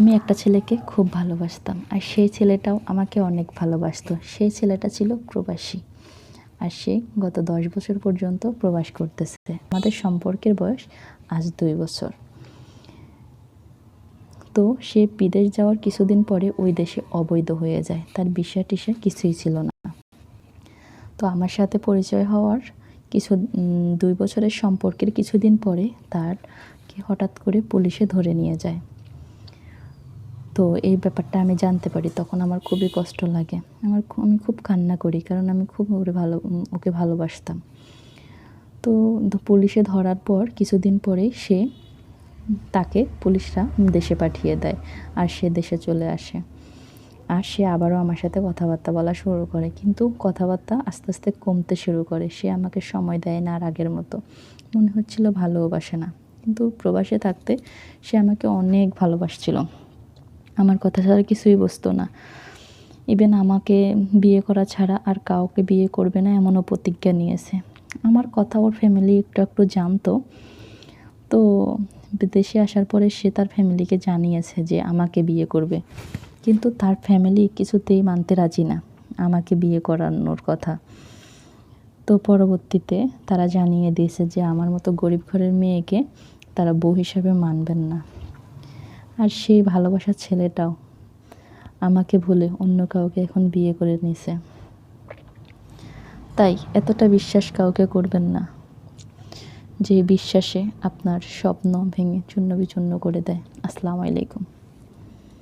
আমি একটা ছেলেকে খুব ভালোবাসতাম, আর সেই ছেলেটাও আমাকে অনেক ভালোবাসতো। সেই ছেলেটা ছিল প্রবাসী, আর সে গত দশ বছর পর্যন্ত প্রবাস করতেছে। আমাদের সম্পর্কের বয়স আজ দুই বছর। তো সে বিদেশ যাওয়ার কিছুদিন পরে ওই দেশে অবৈধ হয়ে যায়। তার বিষয় টিসা কিছুই ছিল না। তো আমার সাথে পরিচয় হওয়ার কিছু দুই বছরের সম্পর্কের কিছুদিন পরে তার হঠাৎ করে পুলিশে ধরে নিয়ে যায়। তো এই ব্যাপারটা আমি জানতে পারি, তখন আমার খুবই কষ্ট লাগে। আমার আমি খুব কান্না করি, কারণ আমি খুব ওরে ভালো ওকে ভালোবাসতাম। তো পুলিশে ধরার পর কিছুদিন পরেই সে তাকে পুলিশরা দেশে পাঠিয়ে দেয়, আর সে দেশে চলে আসে। আর সে আবারও আমার সাথে কথাবার্তা বলা শুরু করে, কিন্তু কথাবার্তা আস্তে আস্তে কমতে শুরু করে। সে আমাকে সময় দেয় না আর আগের মতো। মনে হচ্ছিল ভালোবাসে না। কিন্তু প্রবাসে থাকতে সে আমাকে অনেক ভালোবাসছিল। আমার কথা ছাড়া কিছুই বুঝতো না। ইভেন আমাকে বিয়ে করা ছাড়া আর কাউকে বিয়ে করবে না এমনও প্রতিজ্ঞা নিয়েছে। আমার কথা ওর ফ্যামিলি একটু একটু জানতো। তো বিদেশে আসার পরে সে তার ফ্যামিলিকে জানিয়েছে যে আমাকে বিয়ে করবে। কিন্তু তার ফ্যামিলি কিছুতেই মানতে রাজি না আমাকে বিয়ে করানোর কথা। তো পরবর্তীতে তারা জানিয়ে দিয়েছে যে আমার মতো গরিব ঘরের মেয়েকে তারা বউ হিসাবে মানবেন না। আর সেই ভালোবাসার ছেলেটাও আমাকে ভুলে অন্য কাউকে এখন বিয়ে করে নিছে। তাই এতটা বিশ্বাস কাউকে করবেন না, যে বিশ্বাসে আপনার স্বপ্ন ভেঙে চূর্ণ বিচূর্ণ করে দেয়। আসসালামু আলাইকুম।